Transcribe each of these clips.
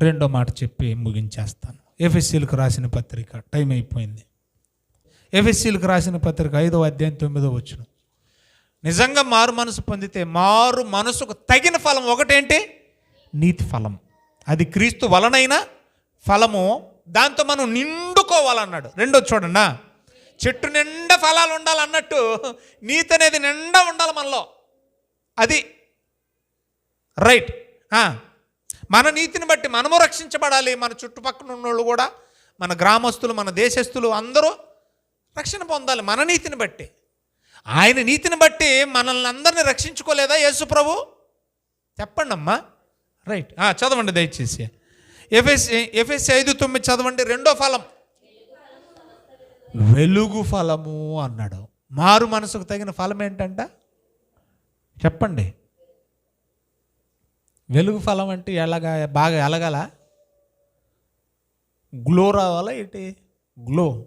రెండో మాట చెప్పి ముగించేస్తాను. ఎఫ్ఎస్సీలకు రాసిన పత్రిక టైం అయిపోయింది. ఎఫ్ఎస్సీలకు రాసిన పత్రిక ఐదో అధ్యాయం తొమ్మిదో వచ్చిన నిజంగా మారు మనసు పొందితే మారు మనసుకు తగిన ఫలం ఒకటేంటి? నీతి ఫలం. అది క్రీస్తు వలనైన ఫలము. దాంతో మనం నిండుకోవాలన్నాడు. రెండో చూడండి చెట్టు నిండా ఫలాలు ఉండాలన్నట్టు నీతి అనేది నిండా ఉండాలి మనలో. అది రైట్ మన నీతిని బట్టి మనము రక్షించబడాలి. మన చుట్టుపక్కల ఉన్నోళ్ళు కూడా మన గ్రామస్తులు మన దేశస్తులు అందరూ రక్షణ పొందాలి మన నీతిని బట్టి. ఆయన నీతిని బట్టి మనల్ని అందరిని రక్షించుకోలేదా యేసు ప్రభు? చెప్పండి అమ్మా రైట్ చదవండి దయచేసి. ఎఫ్ఎస్ ఎఫ్ఎస్ ఐదు తొమ్మిది చదవండి. రెండో ఫలం. వెలుగు ఫలము అన్నాడు. మారు మనసుకు తగిన ఫలం ఏంటంట చెప్పండి. వెలుగు ఫలం అంటే ఎలాగా బాగా ఎలగల? గ్లో రావాలా ఏంటి? గ్లో.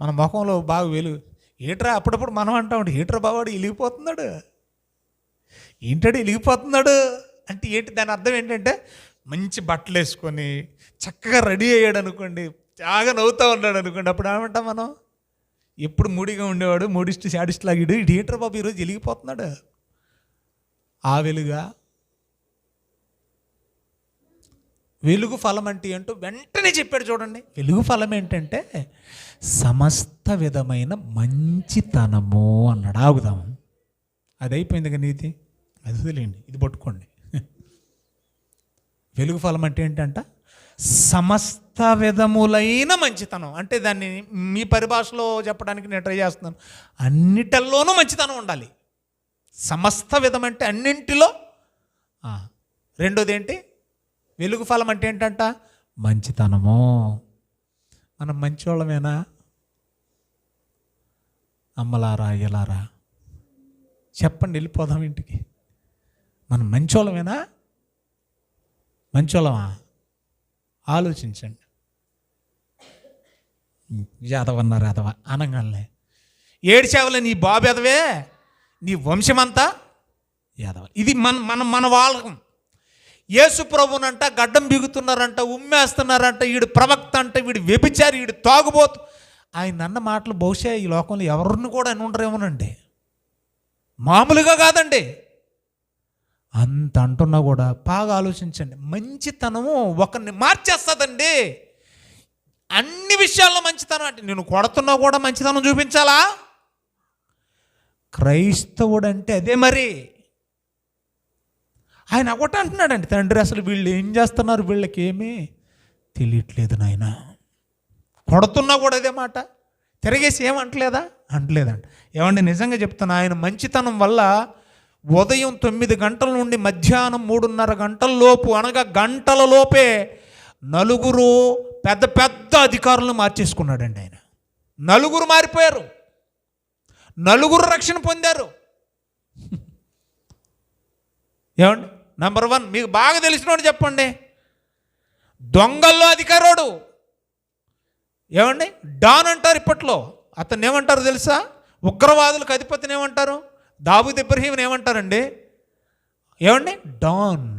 మన ముఖంలో బాగా వెలుగు. ఏట్రా అప్పుడప్పుడు మనం అంటాం ఏట్రా బావాడు ఇలిగిపోతున్నాడు. ఏంటాడు ఇలిగిపోతున్నాడు అంటే ఏంటి దాని అర్థం ఏంటంటే మంచి బట్టలు వేసుకొని చక్కగా రెడీ అయ్యాడు అనుకోండి బాగా నవ్వుతూ ఉన్నాడు అనుకోండి అప్పుడు ఏమంటాం మనం? ఎప్పుడు మూడిగా ఉండేవాడు మూడిస్ట్ శాడిస్ట్ లాగాడు ఇటు ఏంట్రా బాబు ఈరోజు వెలిగిపోతున్నాడు ఆ వెలుగా వెలుగు ఫలం అంటే ఏంటో వెంటనే చెప్పాడు చూడండి. వెలుగు ఫలం ఏంటంటే సమస్త విధమైన మంచితనము అన్నాడు. ఆగుదాము. అది అయిపోయింది కదా నీతి. అది వదిలేండి ఇది పట్టుకోండి. వెలుగు ఫలం అంటే ఏంటంట? సమస్త విధములైన మంచితనం. అంటే దాన్ని మీ పరిభాషలో చెప్పడానికి నేను ట్రై చేస్తున్నాను. అన్నిటిల్లోనూ మంచితనం ఉండాలి. సమస్త విధం అంటే అన్నింటిలో రెండోది ఏంటి వెలుగు ఫలం అంటే ఏంటంట? మంచితనము. మనం మంచివాళ్ళమేనా? అమ్మలారా అయ్యలారా? చెప్పండి వెళ్ళిపోదాం ఇంటికి. మనం మంచోళ్ళమేనా మంచోళ్ళమా ఆలోచించండి. యాదవన్నారు యాదవ అనగానే. ఏడ్చావులే నీ బాబు ఎదవే నీ వంశమంతా యాదవ ఇది మన మన మన వాళ్ళకం యేసు ప్రభునంట గడ్డం బిగుతున్నారంట ఉమ్మేస్తున్నారంట వీడు ప్రవక్త అంట వీడు వ్యభిచారి వీడు తాగుబోతు. ఆయన అన్న మాటలు బహుశా ఈ లోకంలో ఎవరిని కూడా అని ఉండరేమోనండి మామూలుగా కాదండి. అంత అంటున్నా కూడా బాగా ఆలోచించండి. మంచితనము ఒకరిని మార్చేస్తుందండి. అన్ని విషయాల్లో మంచితనం అంటే నేను కొడుతున్నా కూడా మంచితనం చూపించాలా? క్రైస్తవుడు అంటే అదే మరి. ఆయన ఒకటి అంటున్నాడండి తండ్రి అసలు వీళ్ళు ఏం చేస్తున్నారు? వీళ్ళకి ఏమీ తెలియట్లేదు నాయన. కొడుతున్నా కూడా అదే మాట. తిరిగేసి ఏమంటలేదా అంటలేదంట. ఏమండి నిజంగా చెప్తున్నా ఆయన మంచితనం వల్ల ఉదయం తొమ్మిది గంటల నుండి మధ్యాహ్నం మూడున్నర గంటల లోపు అనగా గంటల లోపే నలుగురు పెద్ద పెద్ద అధికారులను మార్చేసుకున్నాడండి ఆయన. నలుగురు మారిపోయారు. నలుగురు రక్షణ పొందారు. ఏమండి? నంబర్ వన్ మీకు బాగా తెలిసినోడు చెప్పండి. దొంగల్లో అధికారోడు. ఏమండి? డాన్ అంటారు ఇప్పట్లో. అతన్ని ఏమంటారు తెలుసా? ఉగ్రవాదులకు అధిపతిని ఏమంటారు? దాబుద్ ఇబ్రహీంని ఏమంటారండి? ఏమండి? డాన్.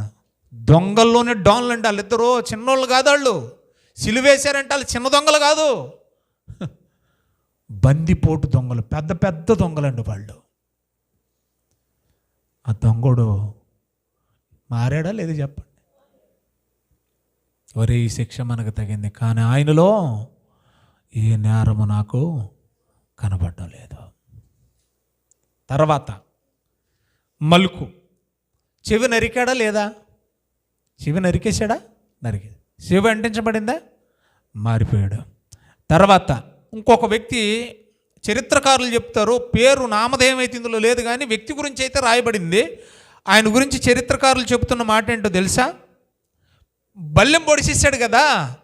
దొంగల్లోనే డాన్లు అండి వాళ్ళిద్దరూ. చిన్నోళ్ళు కాదు వాళ్ళు. సిలువేశారంటే వాళ్ళు చిన్న దొంగలు కాదు. బందిపోటు దొంగలు పెద్ద పెద్ద దొంగలండి వాళ్ళు. ఆ దొంగడు మారాడా లేదు చెప్పండి? ఒరే ఈ శిక్ష మనకు తగింది కానీ ఆయనలో ఏ నేరము నాకు కనబడడం లేదు. తర్వాత మలుకు. చెవి నరికాడా లేదా? చెవి నరికేశాడా? నరికేది చెవి అంటించబడిందా? మారిపోయాడు. తర్వాత ఇంకొక వ్యక్తి చరిత్రకారులు చెప్తారు పేరు నామధేయమైతే ఇందులో లేదు కానీ వ్యక్తి గురించి అయితే రాయబడింది. ఆయన గురించి చరిత్రకారులు చెబుతున్న మాట ఏంటో తెలుసా? బల్లెం పొడిచేసాడు కదా.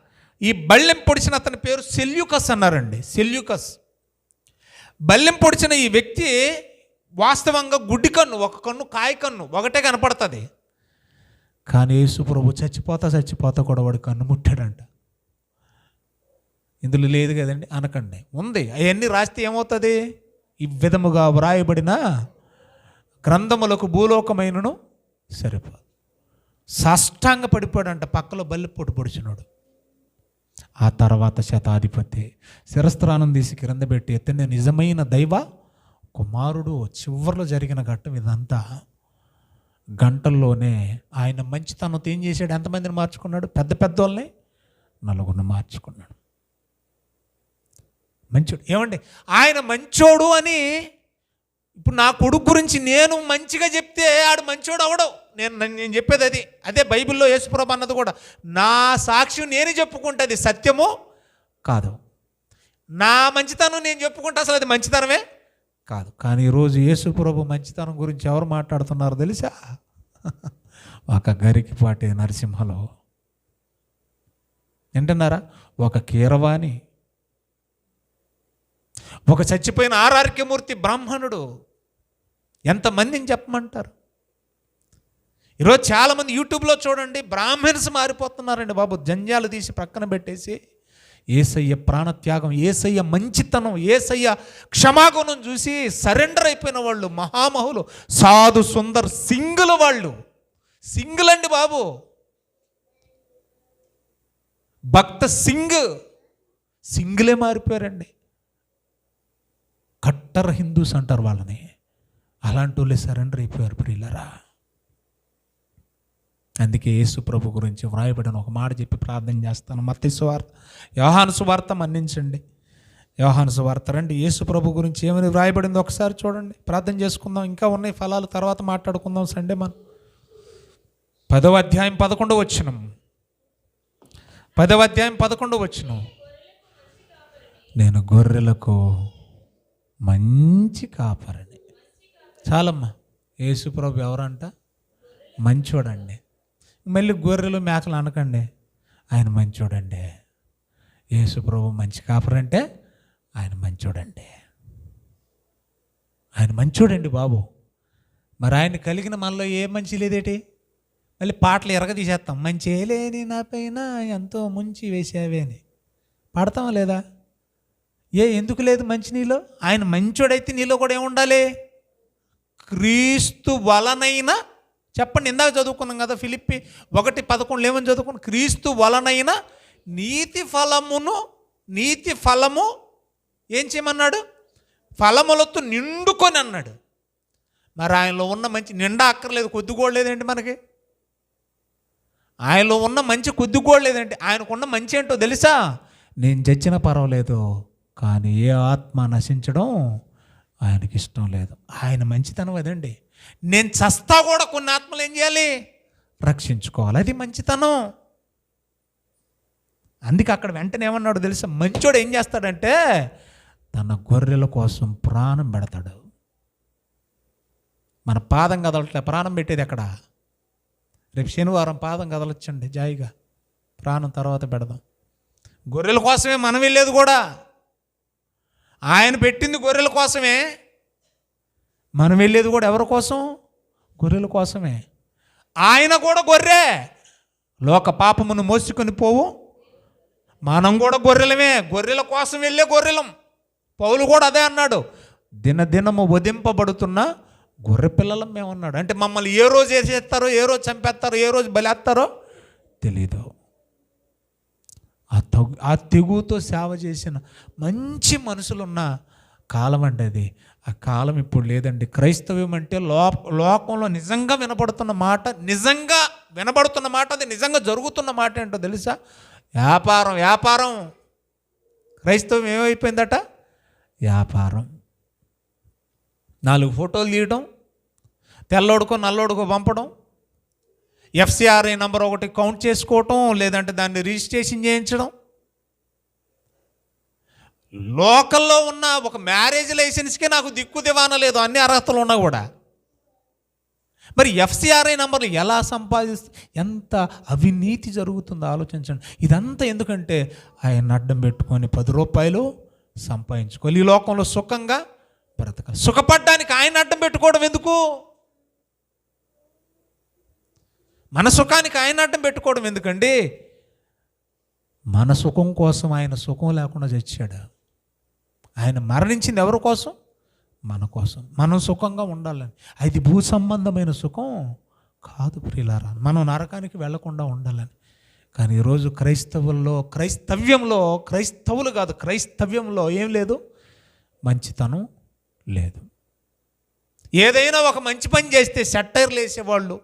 ఈ బల్లెం పొడిచిన అతని పేరు సెల్యూకస్ అన్నారండి సెల్యూకస్. బల్లెం పొడిచిన ఈ వ్యక్తి వాస్తవంగా గుడ్డి కన్ను ఒక కన్ను కాయ కన్ను ఒకటే కనపడుతుంది. కానీ యేసు ప్రభు చచ్చిపోతా చచ్చిపోతా కూడా వాడు కన్ను ముట్టాడంట. ఇందులో లేదు కదండి అనకండి. ఉంది. అవన్నీ రాస్తే ఏమవుతుంది? ఈ విధముగా వ్రాయబడిన గ్రంథములకు భూలోకమైనను సరిపోదు. సాష్టాంగ పడిపోయాడంట పక్కలో బల్లి పొడి పొడిచినాడు. ఆ తర్వాత శతాధిపతి శిరస్త్రానం తీసి క్రింద పెట్టి ఎత్తనే నిజమైన దైవ కుమారుడు చివరిలో జరిగిన ఘట్టం ఇదంతా. గంటల్లోనే ఆయన మంచితనంతో ఏం చేశాడు? ఎంతమందిని మార్చుకున్నాడు? పెద్ద పెద్దోళ్ళని నలుగురిని మార్చుకున్నాడు. మంచోడు. ఏమండి? ఆయన మంచోడు అని ఇప్పుడు నా కొడుకు గురించి నేను మంచిగా చెప్తే ఆడు మంచోడు అవడం. నేను నేను చెప్పేది అది. అదే బైబిల్లో యేసుప్రభు అన్నది కూడా. నా సాక్ష్యం నేను చెప్పుకుంటే అది కాదు? నా మంచితనం నేను చెప్పుకుంటే అసలు అది మంచితనమే కాదు. కానీ ఈరోజు యేసుప్రభు మంచితనం గురించి ఎవరు మాట్లాడుతున్నారో తెలుసా? ఒక గరికిపాటి నరసింహలో. వింటున్నారా? ఒక కీరవాణి ఒక చచ్చిపోయిన ఆరార్యమూర్తి బ్రాహ్మణుడు ఎంతమందిని చెప్పమంటారు? ఈరోజు చాలామంది యూట్యూబ్లో చూడండి బ్రాహ్మణ్స్ మారిపోతున్నారండి బాబు. జంజాలు తీసి ప్రక్కన పెట్టేసి ఏసయ్య ప్రాణత్యాగం ఏసయ్య మంచితనం ఏసయ్య క్షమాగుణం చూసి సరెండర్ అయిపోయిన వాళ్ళు మహామహులు సాధు సుందర్ సింగుల్ వాళ్ళు. సింగిల్ అండి బాబు. భక్త సింగ్ సింగిలే మారిపోయారండి. కట్టర్ హిందూస్ అంటారు వాళ్ళని. అలాంటి వాళ్ళే సరెండర్ అయిపోయారు ప్రియులరా. అందుకే యేసు ప్రభు గురించి వ్రాయబడిన ఒక మాట చెప్పి ప్రార్థన చేస్తాను. మత్తి సువార్త యోహాను సువార్త మన్నించండి. యోహాను సువార్త రండి. యేసు ప్రభు గురించి ఏమని వ్రాయబడిందో ఒకసారి చూడండి. ప్రార్థన చేసుకుందాం. ఇంకా ఉన్నాయి ఫలాలు. తర్వాత మాట్లాడుకుందాం సండే మనం. పదవ అధ్యాయం పదకొండు వచ్చినం పదవ అధ్యాయం పదకొండు వచ్చినం నేను గొర్రెలకు మంచి కాపరని. చాలమ్మా. యేసుప్రభు ఎవరంట? మంచోడండి. మళ్ళీ గొర్రెలు మేకలు అనకండి. ఆయన మంచోడండి. యేసుప్రభు మంచి కాపరంటే ఆయన మంచోడండి. ఆయన మంచోడండి బాబు. మరి ఆయన కలిగిన మనలో ఏ మంచి లేదేటి? మళ్ళీ పాటలు ఎరగదీసేస్తాం. మంచి లేని నా పైన ఎంతో ముంచి వేసావే అని. పాడతామా లేదా? ఏ ఎందుకు లేదు మంచి నీలో? ఆయన మంచోడైతే నీలో కూడా ఏముండాలి? క్రీస్తు వలనైన చెప్పండి ఇందాక చదువుకున్నాం కదా ఫిలిప్పి ఒకటి పదకొండు ఏమని చదువుకున్నాం. క్రీస్తు వలనైన నీతి ఫలమును నీతి ఫలము ఏం చేయమన్నాడు? ఫలములతో నిండుకొని అన్నాడు. మరి ఆయనలో ఉన్న మంచి నిండా అక్కర్లేదు కొద్ది మనకి? ఆయనలో ఉన్న మంచి కొద్ది కూడా లేదండి ఆయనకున్న మంచి ఏంటో తెలుసా? నేను చచ్చిన పర్వాలేదు. కానీ ఏ ఆత్మ నశించడం ఆయనకి ఇష్టం లేదు. ఆయన మంచితనం అదండి. నేను చస్తా కూడా కొన్ని ఆత్మలు ఏం చేయాలి? రక్షించుకోవాలి. అది మంచితనం. అందుకే అక్కడ వెంటనే ఏమన్నాడు తెలుసా? మంచోడు ఏం చేస్తాడంటే తన గొర్రెల కోసం ప్రాణం పెడతాడు. మన పాదం కదలట్లే ప్రాణం పెట్టేది ఎక్కడ? రేపు శనివారం పాదం కదలొచ్చండి జాయిగా. ప్రాణం తర్వాత పెడదాం. గొర్రెల కోసమే మనం వెళ్ళేది కూడా. ఆయన పెట్టింది గొర్రెల కోసమే. మనం వెళ్ళేది కూడా ఎవరి కోసం? గొర్రెల కోసమే. ఆయన కూడా గొర్రె. లోక పాపమును మోసుకొని పోవు. మనం కూడా గొర్రెలమే. గొర్రెల కోసం వెళ్ళే గొర్రెలం. పౌలు కూడా అదే అన్నాడు. దినదినము వధింపబడుతున్న గొర్రె పిల్లలం మేమన్నాడు. అంటే మమ్మల్ని ఏ రోజు వేసేస్తారో ఏ రోజు చంపేస్తారో ఏ రోజు బలేస్తారో తెలీదు. తగు ఆ తెగుతో సేవ చేసిన మంచి మనుషులున్న కాలం అండి అది. ఆ కాలం ఇప్పుడు లేదండి. క్రైస్తవ్యం అంటే లో లోకంలో నిజంగా వినపడుతున్న మాట నిజంగా వినబడుతున్న మాట అది నిజంగా జరుగుతున్న మాట ఏంటో తెలుసా? వ్యాపారం వ్యాపారం. క్రైస్తవం ఏమైపోయిందట? వ్యాపారం. నాలుగు ఫోటోలు తీయడం తెల్లోడుకో నల్లోడుకో పంపడం ఎఫ్సిఆర్ఐ నంబర్ ఒకటి కౌంట్ చేసుకోవటం లేదంటే దాన్ని రిజిస్ట్రేషన్ చేయించడం లోకల్లో ఉన్న ఒక మ్యారేజ్ లైసెన్స్కే నాకు దిక్కు దివాన లేదు అన్ని అర్హతలు ఉన్నా కూడా. మరి ఎఫ్సిఆర్ఐ నంబర్లు ఎలా సంపాదిస్తూ ఎంత అవినీతి జరుగుతుందో ఆలోచించండి. ఇదంతా ఎందుకంటే ఆయన అడ్డం పెట్టుకొని పది రూపాయలు సంపాదించుకోవాలి ఈ లోకంలో సుఖంగా బ్రతకాలి. సుఖపడ్డానికి ఆయన అడ్డం పెట్టుకోవడం ఎందుకు? మన సుఖానికి ఆయన అడ్డం పెట్టుకోవడం ఎందుకండి? మన సుఖం కోసం ఆయన సుఖం లేకుండా చచ్చాడు? ఆయన మరణించింది ఎవరి కోసం? మన కోసం. మనం సుఖంగా ఉండాలని. అది భూ సంబంధమైన సుఖం కాదు ప్రియులారా. మనం నరకానికి వెళ్ళకుండా ఉండాలని. కానీ ఈరోజు క్రైస్తవుల్లో క్రైస్తవ్యంలో క్రైస్తవులు కాదు క్రైస్తవ్యంలో ఏం లేదు? మంచితనం లేదు. ఏదైనా ఒక మంచి పని చేస్తే షట్టర్లు వేసేవాళ్ళు.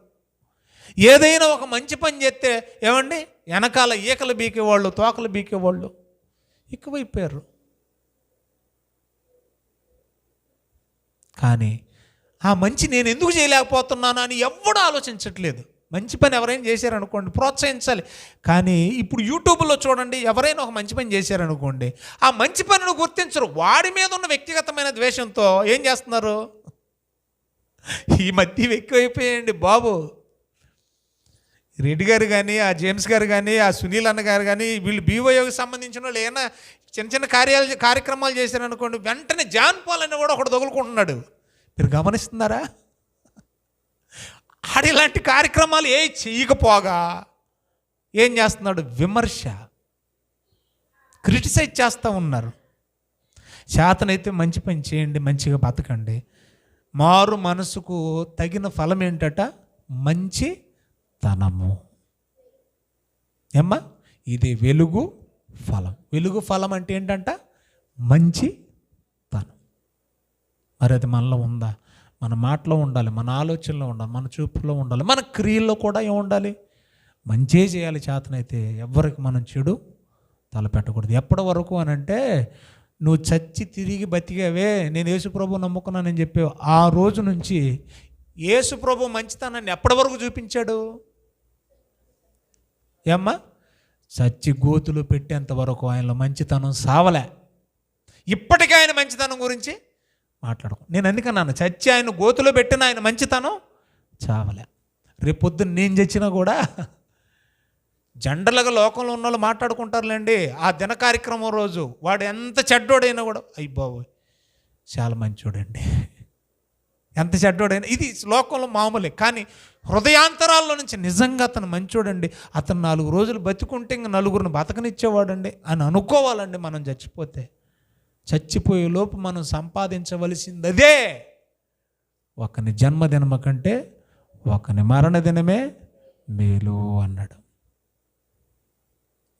ఏదైనా ఒక మంచి పని చేస్తే ఏమండి? వెనకాల ఈకలు బీకేవాళ్ళు తోకలు బీకేవాళ్ళు. ఎక్కువైపోయారు కానీ ఆ మంచి నేను ఎందుకు చేయలేకపోతున్నాను అని ఎవ్వడూ ఆలోచించట్లేదు. మంచి పని ఎవరైనా చేశారనుకోండి ప్రోత్సహించాలి. కానీ ఇప్పుడు యూట్యూబ్లో చూడండి ఎవరైనా ఒక మంచి పని చేశారనుకోండి ఆ మంచి పనిని గుర్తించరు. వాడి మీద ఉన్న వ్యక్తిగతమైన ద్వేషంతో ఏం చేస్తున్నారు? ఈ మధ్య ఎక్కువైపోయాయండి బాబు. రెడ్డి గారు కానీ ఆ జేమ్స్ గారు కానీ ఆ సునీల్ అన్న గారు కానీ వీళ్ళు బీవోయోకి సంబంధించిన వాళ్ళు ఏమైనా చిన్న చిన్న కార్యాలు కార్యక్రమాలు చేశారనుకోండి వెంటనే జాన్ పాల్ అని కూడా ఒకడు తగులుకుంటున్నాడు. మీరు గమనిస్తున్నారా? ఆడ ఇలాంటి కార్యక్రమాలు ఏ చేయకపోగా ఏం చేస్తున్నాడు? విమర్శ క్రిటిసైజ్ చేస్తూ ఉన్నారు. శాతనైతే మంచి పని చేయండి మంచిగా బతకండి. మారు మనసుకు తగిన ఫలం ఏంటట? మంచి తనము ఏమ్మా? ఇది వెలుగు ఫలం. వెలుగు ఫలం అంటే ఏంటంట? మంచి మరి అది మనలో ఉందా? మన మాటలో ఉండాలి మన ఆలోచనలో ఉండాలి మన చూపులో ఉండాలి మన క్రియల్లో కూడా ఏం ఉండాలి? మంచే చేయాలి చేతనైతే ఎవరికి మనం చెడు తలపెట్టకూడదు. ఎప్పటి వరకు అని అంటే నువ్వు చచ్చి తిరిగి బతికావే నేను యేసుప్రభు నమ్ముకున్నానని చెప్పావు ఆ రోజు నుంచి యేసుప్రభు మంచితనాన్ని ఎప్పటి వరకు చూపించాడు? ఏమ్మా? చచ్చి గోతులు పెట్టేంత వరకు ఆయనలో మంచితనం సావలే. ఇప్పటికీ ఆయన మంచితనం గురించి మాట్లాడుకో. నేను ఎందుకన్నాను? చచ్చి ఆయన గోతులో పెట్టిన ఆయన మంచితనం చావలే. రేపు పొద్దున్న నేను చచ్చినా కూడా జండలుగా లోకంలో ఉన్న వాళ్ళు మాట్లాడుకుంటారులేండి. ఆ దిన కార్యక్రమం రోజు వాడు ఎంత చెడ్డోడైనా కూడా అయ్యి బాబోయ్ చాలా మంచోడండి. ఎంత చెడ్డోడైనా ఇది లోకంలో మామూలే కానీ హృదయాంతరాల్లో నుంచి నిజంగా అతను మంచోడండి. అతను నాలుగు రోజులు బతుకుంటే ఇంక నలుగురిని బతకనిచ్చేవాడండి అని అనుకోవాలండి మనం చచ్చిపోతే. చచ్చిపోయే లోపు మనం సంపాదించవలసింది అదే ఒకని జన్మదినమ కంటే ఒకని మరణదినమే మేలు అన్నాడు.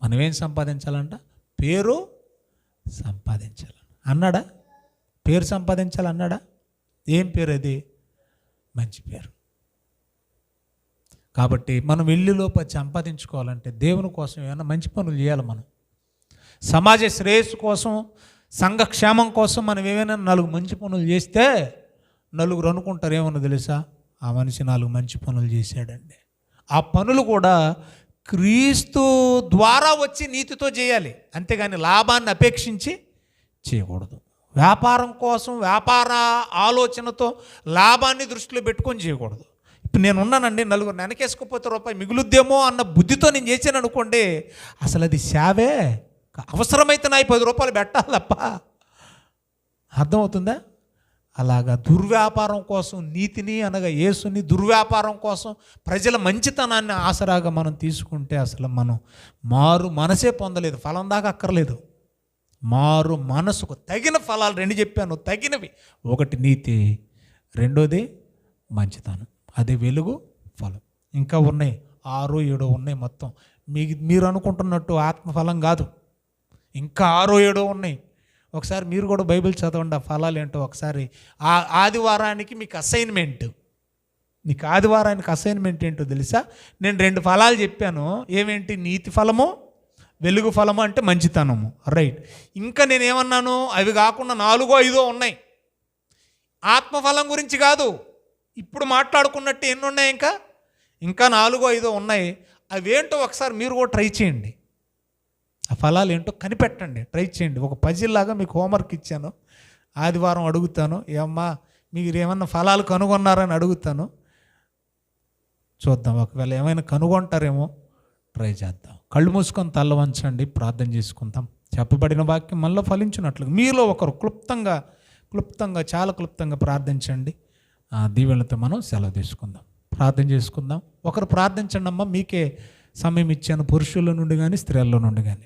మనం ఏం సంపాదించాలంట? పేరు సంపాదించాలి. అన్నాడా? పేరు సంపాదించాలన్నాడా ఏం పేరు అది? మంచి పేరు. కాబట్టి మనం వెళ్ళి సంపాదించుకోవాలంటే దేవుని కోసం ఏమైనా మంచి పనులు చేయాలి మనం. సమాజ శ్రేయస్సు కోసం సంఘక్షేమం కోసం మనం ఏమైనా నాలుగు మంచి పనులు చేస్తే నలుగురు అనుకుంటారు ఏమన్నా తెలుసా? ఆ మనిషి నాలుగు మంచి పనులు చేశాడండి. ఆ పనులు కూడా క్రీస్తు ద్వారా వచ్చి నీతితో చేయాలి. అంతేగాని లాభాన్ని అపేక్షించి చేయకూడదు. వ్యాపారం కోసం వ్యాపార ఆలోచనతో లాభాన్ని దృష్టిలో పెట్టుకొని చేయకూడదు. ఇప్పుడు నేను ఉన్నానండి నలుగురు వెనకేసుకుపోతే రూపాయి మిగులుద్దేమో అన్న బుద్ధితో నేను చేశాను అనుకోండి అసలు అది సేవే అవసరమైతే నా పది రూపాయలు పెట్టాలప్ప. అర్థమవుతుందా? అలాగా దుర్వ్యాపారం కోసం నీతిని అనగా యేసుని దుర్వ్యాపారం కోసం ప్రజల మంచితనాన్ని ఆసరాగా మనం తీసుకుంటే అసలు మనం మారు మనసే పొందలేదు ఫలం దాకా అక్కర్లేదు. మారు మనసుకు తగిన ఫలాలు రెండు చెప్పాను తగినవి. ఒకటి నీతి రెండోది మంచితనం. అది వెలుగు ఫలం. ఇంకా ఉన్నాయి ఆరు ఏడో ఉన్నాయి మొత్తం. మీ మీరు అనుకుంటున్నట్టు ఆత్మఫలం కాదు. ఇంకా ఆరో ఏడో ఉన్నాయి. ఒకసారి మీరు కూడా బైబిల్ చదవండి ఆ ఫలాలు ఏంటో ఒకసారి. ఆ ఆదివారానికి మీకు అసైన్మెంట్. మీకు ఆదివారానికి అసైన్మెంట్ ఏంటో తెలుసా? నేను రెండు ఫలాలు చెప్పాను. ఏమేంటి? నీతి ఫలము వెలుగు ఫలము అంటే మంచితనము. రైట్ ఇంకా నేను ఏమన్నాను? అవి కాకుండా నాలుగో ఐదో ఉన్నాయి. ఆత్మఫలం గురించి కాదు. ఇప్పుడు మాట్లాడుకున్నట్టు ఎన్ని ఉన్నాయి ఇంకా? ఇంకా నాలుగో ఐదో ఉన్నాయి. అవేంటో ఒకసారి మీరు కూడా ట్రై చేయండి. ఆ ఫలాలు ఏంటో కనిపెట్టండి. ట్రై చేయండి. ఒక పజిల్ లాగా మీకు హోంవర్క్ ఇచ్చాను. ఆదివారం అడుగుతాను. ఏమ్మా మీరు ఏమన్నా ఫలాలు కనుగొన్నారని అడుగుతాను. చూద్దాం. ఒకవేళ ఏమైనా కనుగొంటారేమో ట్రై చేద్దాం. కళ్ళు మూసుకొని తల్ల వంచండి. ప్రార్థన చేసుకుందాం. చెప్పబడిన వాక్యం మళ్ళీ ఫలించినట్లు మీలో ఒకరు క్లుప్తంగా క్లుప్తంగా చాలా క్లుప్తంగా ప్రార్థించండి. ఆ దీవెనలతో మనం సెలవు తీసుకుందాం. ప్రార్థన చేసుకుందాం. ఒకరు ప్రార్థించండి అమ్మా మీకే సమయం ఇచ్చాను. పురుషుల నుండి కానీ స్త్రీల నుండి కానీ